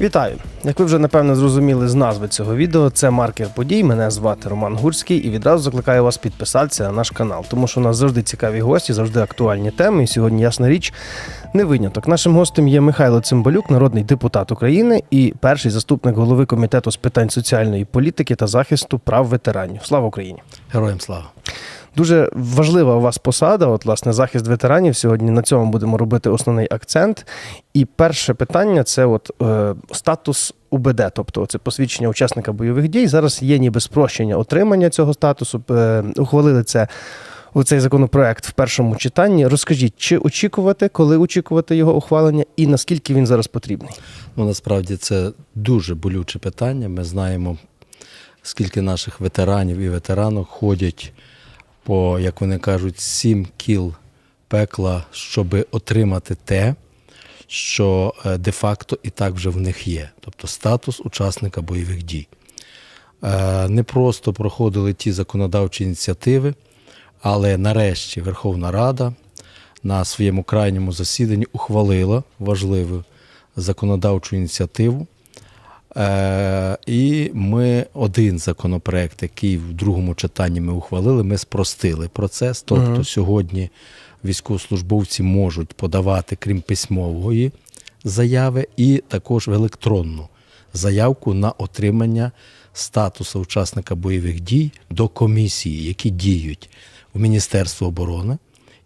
Вітаю! Як ви вже напевно зрозуміли з назви цього відео, це маркер подій. Мене звати Роман Гурський і відразу закликаю вас підписатися на наш канал, тому що у нас завжди цікаві гості, завжди актуальні теми. І сьогодні, ясна річ, не виняток. Нашим гостем є Михайло Цимбалюк, народний депутат України і перший заступник голови комітету з питань соціальної політики та захисту прав ветеранів. Слава Україні! Героям слава. Дуже важлива у вас посада, от власне захист ветеранів. Сьогодні на цьому будемо робити основний акцент. І перше питання це от е, статус УБД, тобто це посвідчення учасника бойових дій. Зараз є ніби спрощення отримання цього статусу. Е, ухвалили це у цей законопроект в першому читанні. Розкажіть, чи очікувати, коли очікувати його ухвалення, і наскільки він зараз потрібний? Ну насправді це дуже болюче питання. Ми знаємо, скільки наших ветеранів і ветеранок ходять по, як вони кажуть, сім кіл пекла, щоб отримати те, що е, де-факто і так вже в них є, тобто статус учасника бойових дій. Е, Не просто проходили ті законодавчі ініціативи, але нарешті Верховна Рада на своєму крайньому засіданні ухвалила важливу законодавчу ініціативу. Е, і ми один законопроект, який в другому читанні ми ухвалили, ми спростили процес. Тобто Мгм. сьогодні військовослужбовці можуть подавати, крім письмової заяви, і також в електронну заявку на отримання статусу учасника бойових дій до комісії, які діють в Міністерстві оборони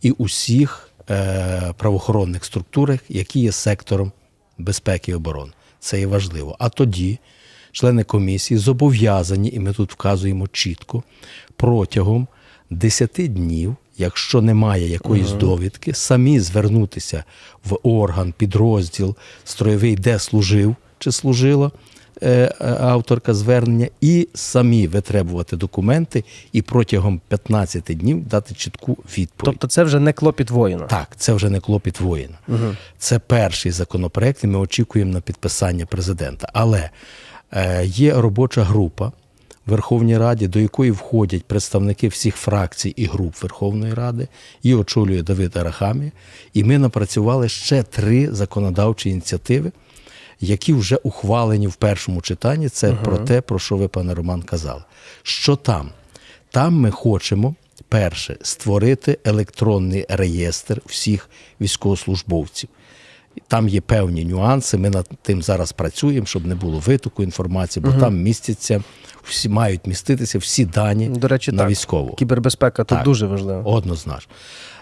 і усіх е, правоохоронних структурах, які є сектором безпеки і оборони. Це є важливо. А тоді члени комісії зобов'язані, і ми тут вказуємо чітко, протягом 10 днів, якщо немає якоїсь довідки, самі звернутися в орган, підрозділ строєвий, де служив чи служила авторка звернення, і самі витребувати документи і протягом 15 днів дати чітку відповідь. Тобто, це вже не клопіт воїна. Так, це вже не клопіт воїна. Угу. Це перший законопроект, і ми очікуємо на підписання президента. Але е, є робоча група Верховній Раді, до якої входять представники всіх фракцій і груп Верховної Ради, і очолює Давид Арахамія. І ми напрацювали ще три законодавчі ініціативи, які вже ухвалені в першому читанні. Це про те, про що ви, пане Роман, казали. Що там? Там ми хочемо. Перше створити електронний реєстр всіх військовослужбовців. Там є певні нюанси. Ми над тим зараз працюємо, щоб не було витоку інформації, бо там містяться всі мають міститися всі дані До речі, на так. військового. Кібербезпека тут Так. дуже важлива. Однозначно.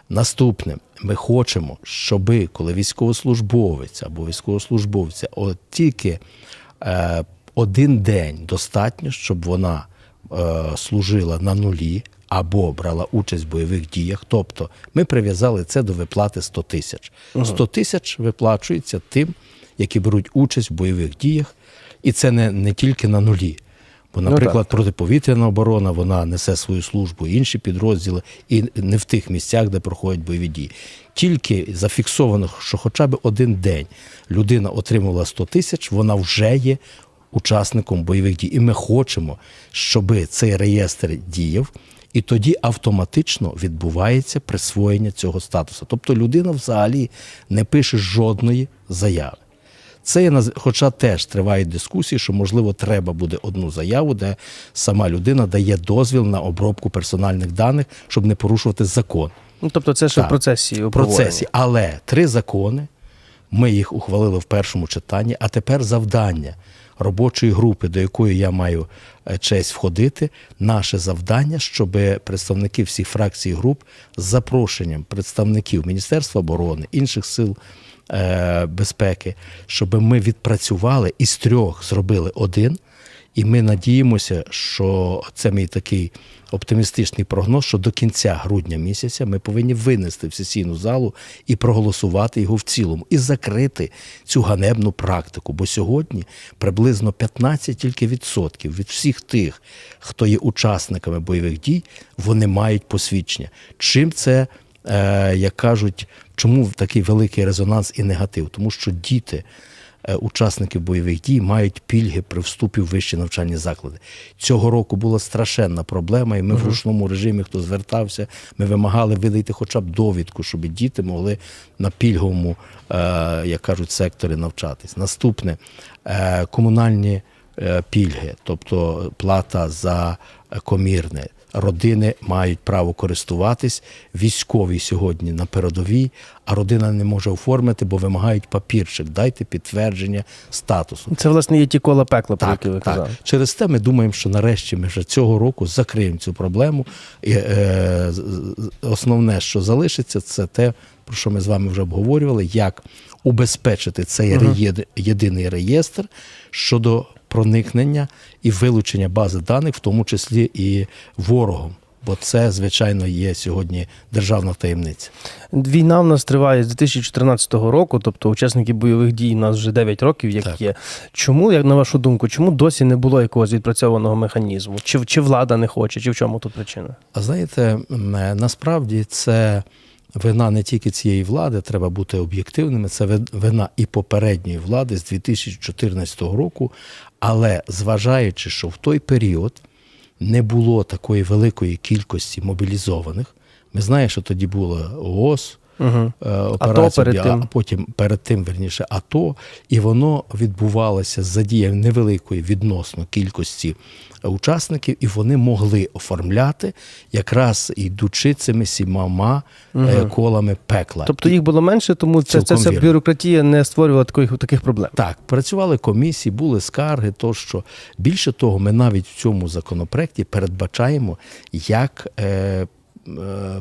Наступне, ми хочемо, щоби коли військовослужбовець або військовослужбовця, от тільки е, один день достатньо, щоб вона е, служила на нулі або брала участь в бойових діях. Тобто ми прив'язали це до виплати 100 тисяч. 100 тисяч виплачується тим, які беруть участь в бойових діях, і це не, не тільки на нулі. Бо, Ну, наприклад, протиповітряна оборона вона несе свою службу, інші підрозділи, і не в тих місцях, де проходять бойові дії. Тільки зафіксовано, що хоча б один день людина отримувала 100 тисяч, вона вже є учасником бойових дій. І ми хочемо, щоб цей реєстр діяв. І тоді автоматично відбувається присвоєння цього статусу. Тобто людина взагалі не пише жодної заяви. Це є хоча теж тривають дискусії, що можливо треба буде одну заяву, де сама людина дає дозвіл на обробку персональних даних, щоб не порушувати закон Ну, тобто, це ще в процесі обговорення. процесі. Але три закони ми їх ухвалили в першому читанні. А тепер завдання робочої групи, до якої я маю е, честь входити, наше завдання, щоб представники всіх фракцій і груп з запрошенням представників Міністерства оборони, інших сил е, безпеки, щоб ми відпрацювали із трьох зробили один. І ми надіємося, що це мій такий оптимістичний прогноз, що до кінця грудня місяця ми повинні винести в сесійну залу і проголосувати його в цілому, і закрити цю ганебну практику. Бо сьогодні приблизно 15 тільки відсотків від всіх тих, хто є учасниками бойових дій, вони мають посвідчення. Чим це, е, як кажуть, чому такий великий резонанс і негатив? Тому що діти е, учасників бойових дій мають пільги при вступі в вищі навчальні заклади. Цього року була страшенна проблема, і ми в ручному режимі, хто звертався, ми вимагали видати хоча б довідку, щоб діти могли на пільговому, е, як кажуть, секторі навчатись. Наступне е, комунальні пільги, тобто плата за комірне. Родини мають право користуватись. Військові сьогодні на передовій, а родина не може оформити, бо вимагають папірчик. Дайте підтвердження статусу. Це, власне, є ті кола пекла, про які ви так. казали. Через те ми думаємо, що нарешті ми вже цього року закриємо цю проблему. І, е, основне, що залишиться, це те, про що ми з вами вже обговорювали, як убезпечити цей реє- єдиний реєстр щодо проникнення і вилучення бази даних, в тому числі і ворогом. Бо це, звичайно, є сьогодні державна таємниця. Війна в нас триває з 2014 року, тобто учасники бойових дій у нас вже 9 років, як Так. є. Чому, як на вашу думку, чому досі не було якогось відпрацьованого механізму? Чи, чи влада не хоче, чи в чому тут причина? А знаєте, насправді це вина не тільки цієї влади, треба бути об'єктивними. Це ви- вина і попередньої влади з 2014 року. Але зважаючи, що в той період не було такої великої кількості мобілізованих, ми знаємо, що тоді була ООС. Угу. операція, перед тим. а потім перед тим, верніше, АТО, і воно відбувалося з задією невеликої відносно кількості учасників, і вони могли оформляти, якраз йдучи цими сімома е, колами пекла. Тобто їх було менше, тому це, ця вірно. бюрократія не створювала таких, таких проблем. Так, працювали комісії, були скарги, тощо. Більше того, ми навіть в цьому законопроекті передбачаємо як е,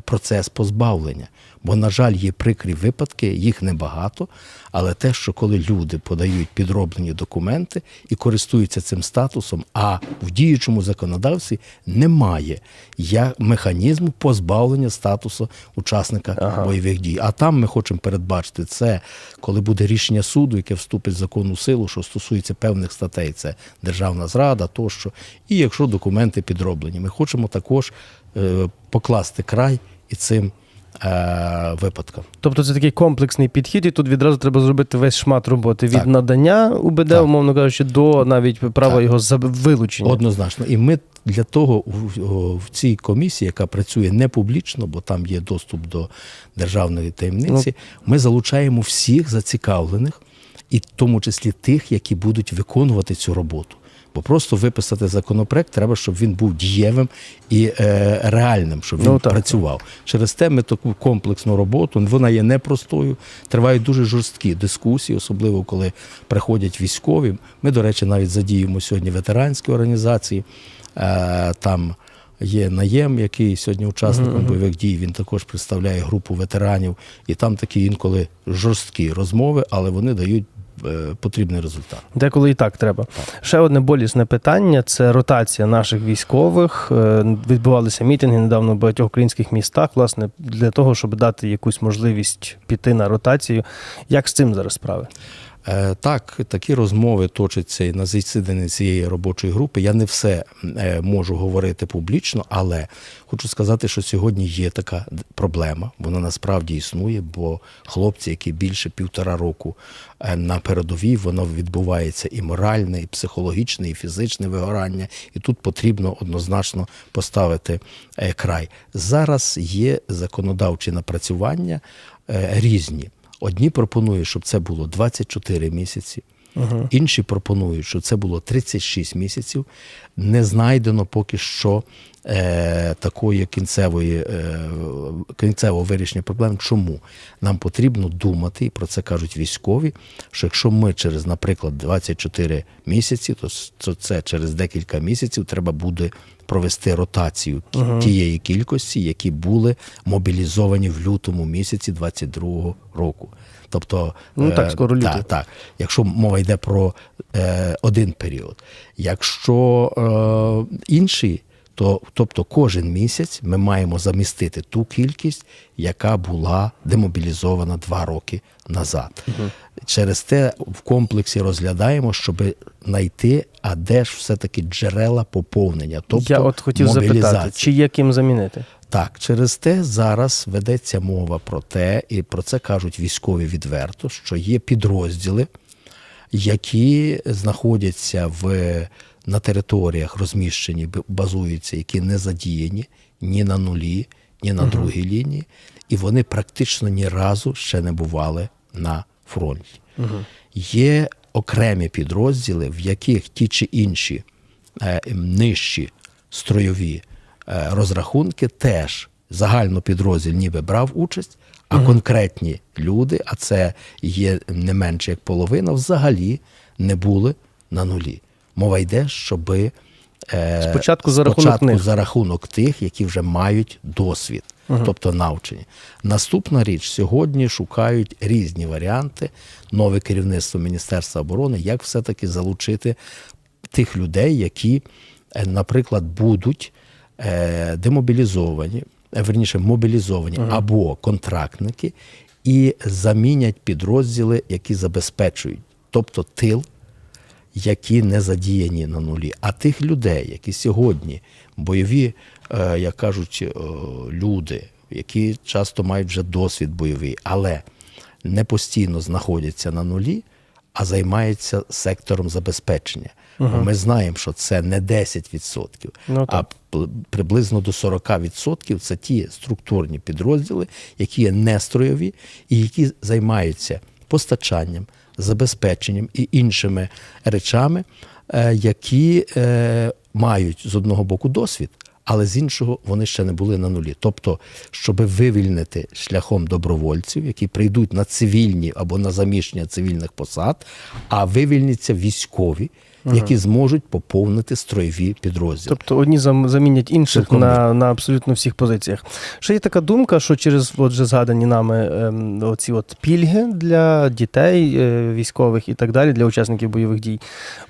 процес позбавлення. Бо, на жаль, є прикрі випадки, їх небагато, але те, що коли люди подають підроблені документи і користуються цим статусом, а в діючому законодавстві немає я механізму позбавлення статусу учасника бойових дій. А там ми хочемо передбачити це, коли буде рішення суду, яке вступить в законну силу, що стосується певних статей, це державна зрада тощо. І якщо документи підроблені, ми хочемо також е, покласти край і цим е, випадкам. Тобто це такий комплексний підхід, і тут відразу треба зробити весь шмат роботи від Так. надання УБД, Так. умовно кажучи, до навіть права Так. його вилучення. Однозначно. І ми для того в, цій комісії, яка працює не публічно, бо там є доступ до державної таємниці, ми залучаємо всіх зацікавлених, і в тому числі тих, які будуть виконувати цю роботу. Бо просто виписати законопроект треба, щоб він був дієвим і е, реальним, щоб він Ну, так. працював. Через те ми таку комплексну роботу, вона є непростою. Тривають дуже жорсткі дискусії, особливо коли приходять військові. Ми, до речі, навіть задіємо сьогодні ветеранські організації. Е, там є наєм, який сьогодні учасником бойових дій. Він також представляє групу ветеранів, і там такі інколи жорсткі розмови, але вони дають потрібний результат. Деколи і так треба. Ще одне болісне питання це ротація наших військових. Е, Відбувалися мітинги недавно в багатьох українських містах, власне, для того, щоб дати якусь можливість піти на ротацію. Як з цим зараз справи? Е, Так, такі розмови точаться і на засіданні цієї робочої групи. Я не все е, можу говорити публічно, але хочу сказати, що сьогодні є така проблема. Вона насправді існує, бо хлопці, які більше півтора року е, на передовій, воно відбувається і моральне, і психологічне, і фізичне вигорання. І тут потрібно однозначно поставити край. Зараз є законодавчі напрацювання різні. Одні пропонують, щоб це було 24 місяці, інші пропонують, щоб це було 36 місяців. Не знайдено поки що е, такої кінцевої, е, кінцевого вирішення проблем. Чому? Нам потрібно думати, і про це кажуть військові, що якщо ми через, наприклад, 24 місяці, то, це через декілька місяців треба буде провести ротацію ті- тієї кількості, які були мобілізовані в лютому місяці 22-го року. Тобто, Ну, так, е, скоро лютий. Так, так. Якщо мова йде про е, один період. Якщо е, інший, то тобто кожен місяць ми маємо замістити ту кількість, яка була демобілізована два роки назад. Через те в комплексі розглядаємо, щоб знайти, а де ж все-таки джерела поповнення. Тобто Я от хотів запитати, чи є ким замінити? Так, через те зараз ведеться мова про те, і про це кажуть військові відверто, що є підрозділи, які знаходяться в, на територіях розміщені, базуються, які не задіяні ні на нулі, ні на другій лінії, і вони практично ні разу ще не бували на фронті. Є окремі підрозділи, в яких ті чи інші е, нижчі строєві е, розрахунки теж загально підрозділ ніби брав участь, а конкретні люди, а це є не менше як половина, взагалі не були на нулі. Мова йде, щоби е, Спочатку за рахунок спочатку них. за рахунок тих, які вже мають досвід, тобто навчені. Наступна річ. Сьогодні шукають різні варіанти, нове керівництво Міністерства оборони, як все-таки залучити тих людей, які, е, наприклад, будуть е, демобілізовані, верніше мобілізовані або контрактники, і замінять підрозділи, які забезпечують, тобто тил які не задіяні на нулі. А тих людей, які сьогодні бойові, е, як кажуть, е, люди, які часто мають вже досвід бойовий, але не постійно знаходяться на нулі, а займаються сектором забезпечення. Бо Ми знаємо, що це не 10%, Ну, а приблизно до 40% це ті структурні підрозділи, які є нестроєві і які займаються постачанням, забезпеченням і іншими речами, е, які е, мають з одного боку досвід, але з іншого вони ще не були на нулі. Тобто, щоб вивільнити шляхом добровольців, які прийдуть на цивільні або на заміщення цивільних посад, а вивільняться військові, які зможуть поповнити строєві підрозділи. Тобто одні зам- замінять інших Цілком на, на абсолютно всіх позиціях. Ще є така думка, що через от вже згадані нами ем, оці от пільги для дітей е, військових і так далі, для учасників бойових дій.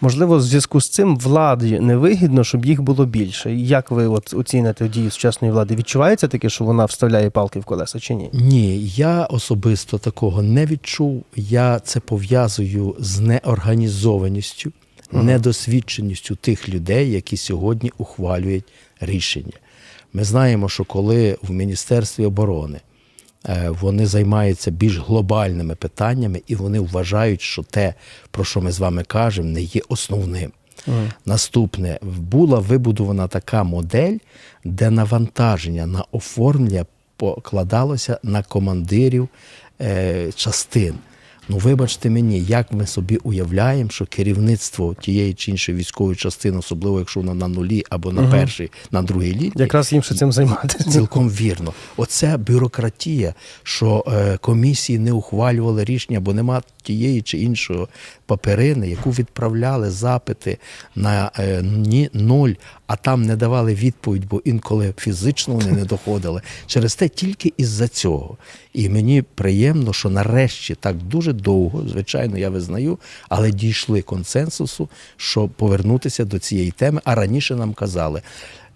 Можливо, в зв'язку з цим владі невигідно, щоб їх було більше. Як ви от оціните дію сучасної влади? Відчувається таке, що вона вставляє палки в колеса чи ні? Ні, я особисто такого не відчув. Я це пов'язую з неорганізованістю, недосвідченістю тих людей, які сьогодні ухвалюють рішення. Ми знаємо, що коли в Міністерстві оборони е, вони займаються більш глобальними питаннями, і вони вважають, що те, про що ми з вами кажемо, не є основним. Наступне була вибудована така модель, де навантаження на оформлення покладалося на командирів е, частин. Ну, вибачте мені, як ми собі уявляємо, що керівництво тієї чи іншої військової частини, особливо якщо вона на нулі або на першій, на другій лінії, Якраз їм ще цим займатися. Цілком вірно. Оце бюрократія, що е, комісії не ухвалювали рішення, бо нема тієї чи іншої паперини, яку відправляли запити на е, ні, нуль, а там не давали відповідь, бо інколи фізично вони не доходили. Через те тільки із-за цього. І мені приємно, що нарешті так дуже довго, звичайно, я визнаю, але дійшли консенсусу, щоб повернутися до цієї теми. А раніше нам казали.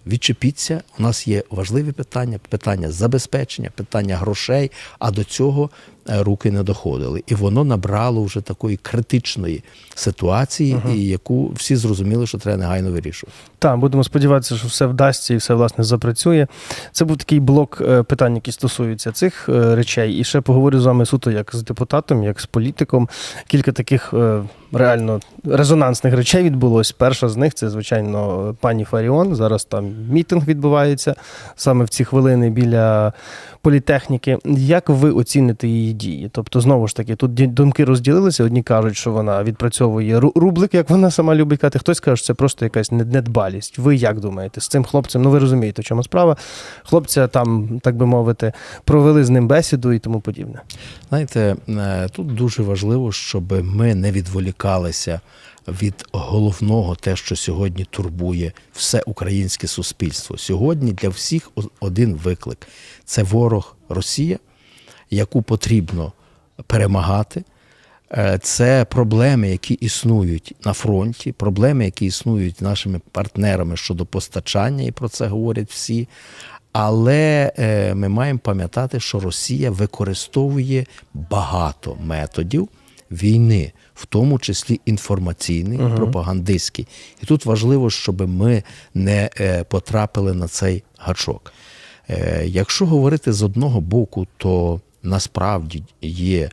Відчепіться, у нас є важливі питання, питання забезпечення, питання грошей, а до цього руки не доходили. І воно набрало вже такої критичної ситуації, і яку всі зрозуміли, що треба негайно вирішувати. Так, будемо сподіватися, що все вдасться і все власне запрацює. Це був такий блок е, питань, які стосуються цих е, речей. І ще поговорю з вами суто як з депутатом, як з політиком. Кілька таких е, реально резонансних речей відбулось. Перша з них це, звичайно, пані Фаріон. Зараз там мітинг відбувається саме в ці хвилини біля політехніки. Як ви оціните її дії? Тобто, знову ж таки, тут думки розділилися. Одні кажуть, що вона відпрацьовує рублик, як вона сама любить казати. Хтось каже, що це просто якась нед- недбалість. Ви як думаєте з цим хлопцем? Ну ви розумієте, в чому справа? Хлопця там, так би мовити, провели з ним бесіду і тому подібне. Знаєте, е, тут дуже важливо, щоб ми не відволікалися від головного, те, що сьогодні турбує все українське суспільство. Сьогодні для всіх один виклик це ворог Росія, яку потрібно перемагати. Е, Це проблеми, які існують на фронті, проблеми, які існують нашими партнерами щодо постачання, і про це говорять всі. Але е, ми маємо пам'ятати, що Росія використовує багато методів війни, в тому числі інформаційний, пропагандистський. І тут важливо, щоб ми не е, потрапили на цей гачок. Якщо говорити з одного боку, то насправді є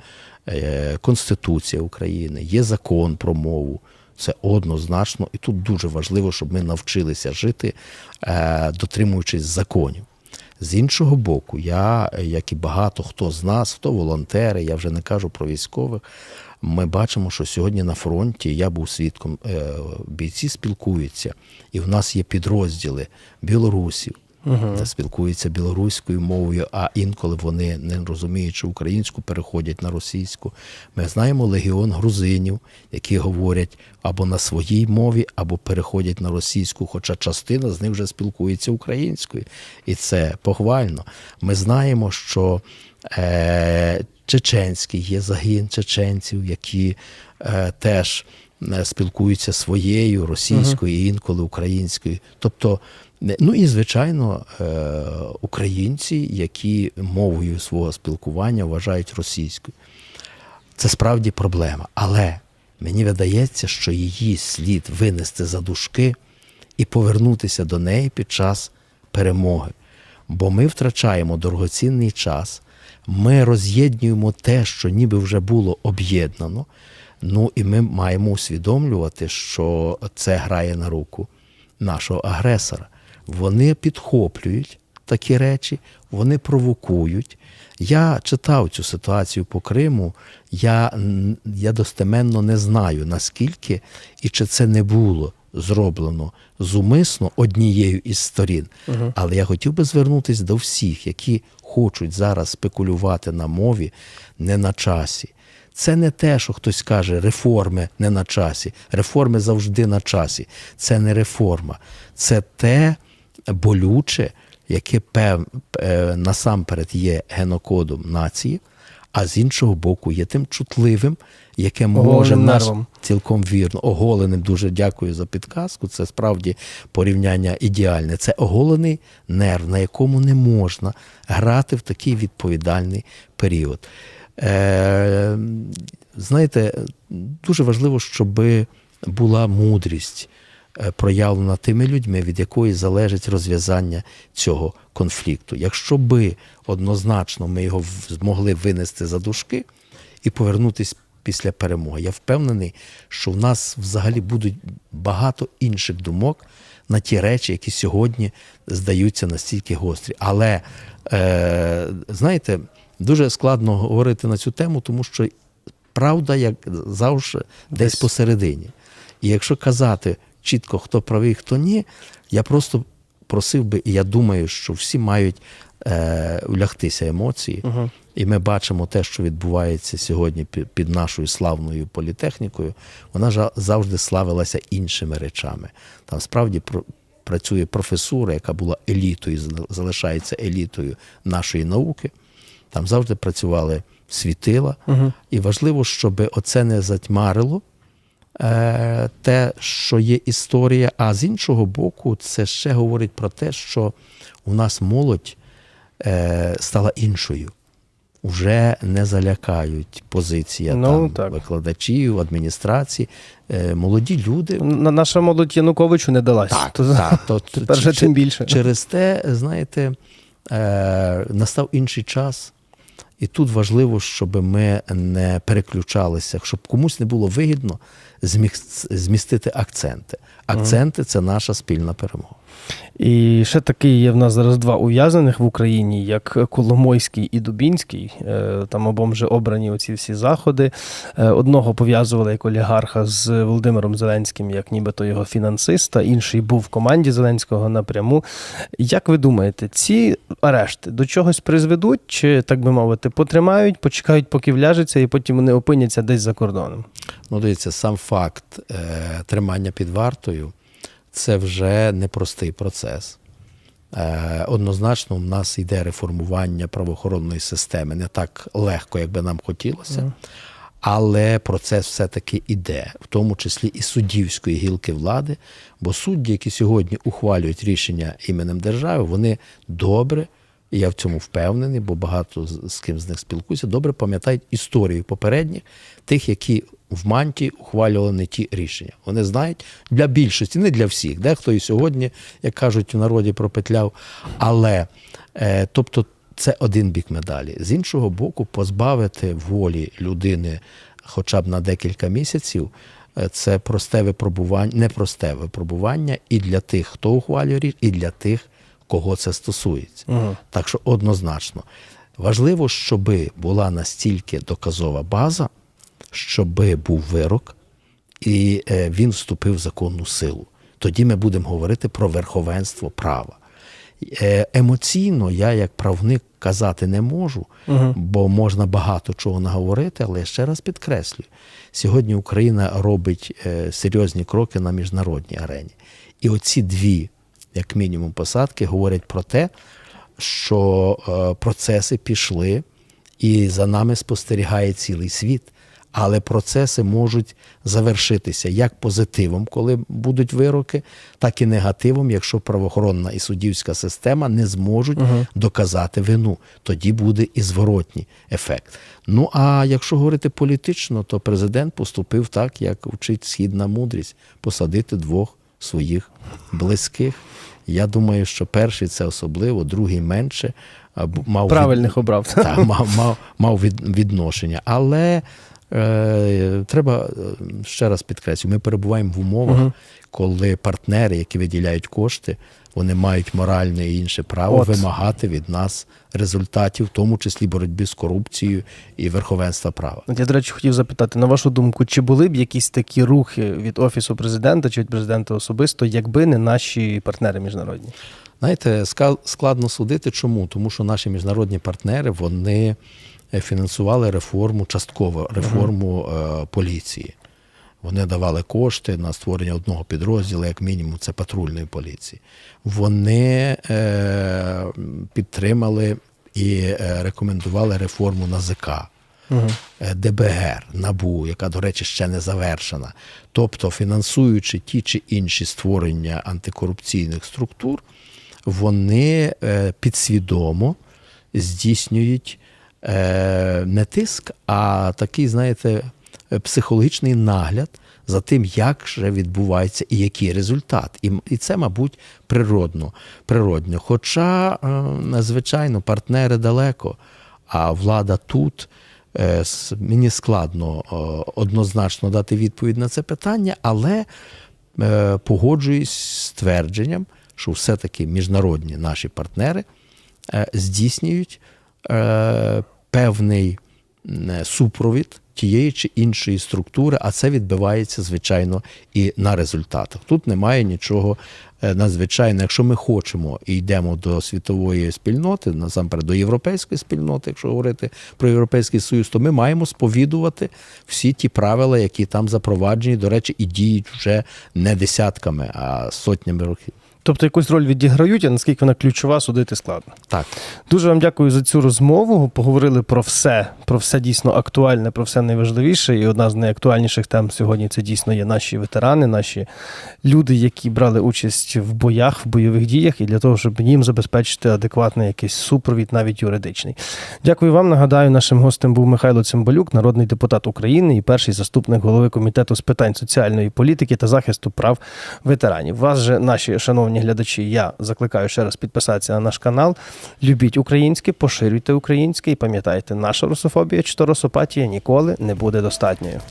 е, Конституція України, є закон про мову. Це однозначно, і тут дуже важливо, щоб ми навчилися жити, е, дотримуючись законів. З іншого боку, я, як і багато хто з нас, хто волонтери, я вже не кажу про військових. Ми бачимо, що сьогодні на фронті я був свідком, е, бійці спілкуються, і в нас є підрозділи білорусів, де спілкуються білоруською мовою, а інколи вони, не розуміючи українську, переходять на російську. Ми знаємо легіон грузинів, які говорять або на своїй мові, або переходять на російську, хоча частина з них вже спілкується українською. І це похвально. Ми знаємо, що е, чеченський є загін чеченців, які е, теж спілкуються своєю російською і інколи українською. Тобто, ну і звичайно, е, українці, які мовою свого спілкування вважають російською. Це справді проблема. Але мені видається, що її слід винести за дужки і повернутися до неї під час перемоги. Бо ми втрачаємо дорогоцінний час, ми роз'єднуємо те, що ніби вже було об'єднано. Ну і ми маємо усвідомлювати, що це грає на руку нашого агресора. Вони підхоплюють такі речі, вони провокують. Я читав цю ситуацію по Криму. Я, я достеменно не знаю, наскільки і чи це не було зроблено зумисно однією із сторін. Але я хотів би звернутися до всіх, які хочуть зараз спекулювати на мові не на часі. Це не те, що хтось каже, реформи не на часі. Реформи завжди на часі. Це не реформа. Це те болюче, яке пев, е, насамперед є генокодом нації, а з іншого боку є тим чутливим, яке може Оголеним нервом. цілком вірно. Оголеним дуже дякую за підказку. Це справді порівняння ідеальне. Це оголений нерв, на якому не можна грати в такий відповідальний період. Е, знаєте, дуже важливо, щоб була мудрість е, проявлена тими людьми, від якої залежить розв'язання цього конфлікту. Якщо би однозначно ми його змогли винести за дужки і повернутися після перемоги, я впевнений, що в нас взагалі будуть багато інших думок на ті речі, які сьогодні здаються настільки гострі. Але е, знаєте, дуже складно говорити на цю тему, тому що правда, як завжди, десь, Десь. посередині. І якщо казати чітко, хто правий, хто ні, я просто просив би, і я думаю, що всі мають е, улягтися емоції. І ми бачимо те, що відбувається сьогодні під нашою славною політехнікою. Вона завжди славилася іншими речами. Там справді працює професура, яка була елітою, зал- залишається елітою нашої науки. Там завжди працювали світила. І важливо, щоб оце не затьмарило е, те, що є історія. А з іншого боку, це ще говорить про те, що у нас молодь е, стала іншою. Уже не залякають позиція Ну, там, так. викладачів, адміністрації. Е, молоді люди На- Наша молодь Януковичу не далась. так, То- так, то, Тепер чи- же тим більше. Через те, знаєте, е, настав інший час, і тут важливо, щоб ми не переключалися, щоб комусь не було вигідно зміс- змістити акценти. Акценти це наша спільна перемога. І ще такий є в нас зараз два ув'язаних в Україні, як Коломойський і Дубінський. Е, Там обом вже обрані оці всі заходи. Е, Одного пов'язували як олігарха з Володимиром Зеленським, як нібито його фінансиста, інший був в команді Зеленського напряму. Як ви думаєте, ці арешти до чогось призведуть, чи так би мовити, потримають, почекають, поки вляжеться, і потім вони опиняться десь за кордоном? Ну, дивіться, сам факт е, тримання під вартою це вже непростий процес. Е, однозначно, у нас йде реформування правоохоронної системи не так легко, як би нам хотілося. Але процес все-таки іде, в тому числі і суддівської гілки влади. Бо судді, які сьогодні ухвалюють рішення іменем держави, вони добре, і я в цьому впевнений, бо багато з ким з них спілкуюся, добре пам'ятають історію попередніх, тих, які в манті ухвалювали не ті рішення. Вони знають для більшості, не для всіх. Дехто і сьогодні, як кажуть, в народі пропетляв. Але е, тобто Це один бік медалі. З іншого боку, позбавити волі людини хоча б на декілька місяців. е, Це просте випробування, непросте випробування і для тих, хто ухвалює річ, і для тих, кого це стосується. Так що однозначно важливо, щоб була настільки доказова база, щоб був вирок, і е, він вступив в законну силу. Тоді ми будемо говорити про верховенство права. Е, Емоційно я, як правник, казати не можу, бо можна багато чого наговорити, але я ще раз підкреслюю: сьогодні Україна робить е, серйозні кроки на міжнародній арені. І оці дві, як мінімум, посадки говорять про те, що е, процеси пішли, і за нами спостерігає цілий світ. Але процеси можуть завершитися як позитивом, коли будуть вироки, так і негативом, якщо правоохоронна і суддівська система не зможуть доказати вину. Тоді буде і зворотній ефект. Ну а якщо говорити політично, то президент поступив так, як вчить східна мудрість посадити двох своїх близьких. Я думаю, що перший це особливо, другий менше. мав правильних від- обрав. так, мав, мав, мав від, відношення. Але треба е, ще раз підкреслю, ми перебуваємо в умовах, коли партнери, які виділяють кошти, вони мають моральне і інше право От. вимагати від нас результатів, в тому числі боротьби з корупцією і верховенства права. Я, до речі, хотів запитати, на вашу думку, чи були б якісь такі рухи від Офісу президента чи від президента особисто, якби не наші партнери міжнародні? Знаєте, складно судити. Чому? Тому що наші міжнародні партнери вони е, фінансували реформу, частково реформу е, поліції. Вони давали кошти на створення одного підрозділу, як мінімум, це патрульної поліції. Вони е, підтримали і е, рекомендували реформу НАЗК. е, ДБР, НАБУ, яка, до речі, ще не завершена. Тобто, фінансуючи ті чи інші створення антикорупційних структур, вони е, підсвідомо здійснюють е, не тиск, а такий, знаєте, е, психологічний нагляд за тим, як же відбувається і який результат. І, це, мабуть, природно. природньо. Хоча, е, звичайно, партнери далеко, а влада тут. Е, Мені складно е, однозначно дати відповідь на це питання, але е, погоджуюсь з твердженням, що все-таки міжнародні наші партнери е, здійснюють е, певний е, супровід тієї чи іншої структури, а це відбивається, звичайно, і на результатах. Тут немає нічого е, надзвичайного. Якщо ми хочемо і йдемо до світової спільноти, насамперед до європейської спільноти, якщо говорити про Європейський Союз, то ми маємо сповідувати всі ті правила, які там запроваджені, до речі, і діють вже не десятками, а сотнями років. Тобто якусь роль відіграють, а наскільки вона ключова, судити складно. Так. Дуже вам дякую за цю розмову. Поговорили про все, про все дійсно актуальне, про все найважливіше. І одна з найактуальніших тем сьогодні це дійсно є наші ветерани, наші люди, які брали участь в боях, в бойових діях, і для того, щоб їм забезпечити адекватний якийсь супровід, навіть юридичний. Дякую вам. Нагадаю, нашим гостем був Михайло Цимбалюк, народний депутат України і перший заступник голови комітету з питань соціальної політики та захисту прав ветеранів. Вас же, наші шановні глядачі, я закликаю ще раз підписатися на наш канал. Любіть українське, поширюйте українське і пам'ятайте, наша русофобія чи то русопатія ніколи не буде достатньою.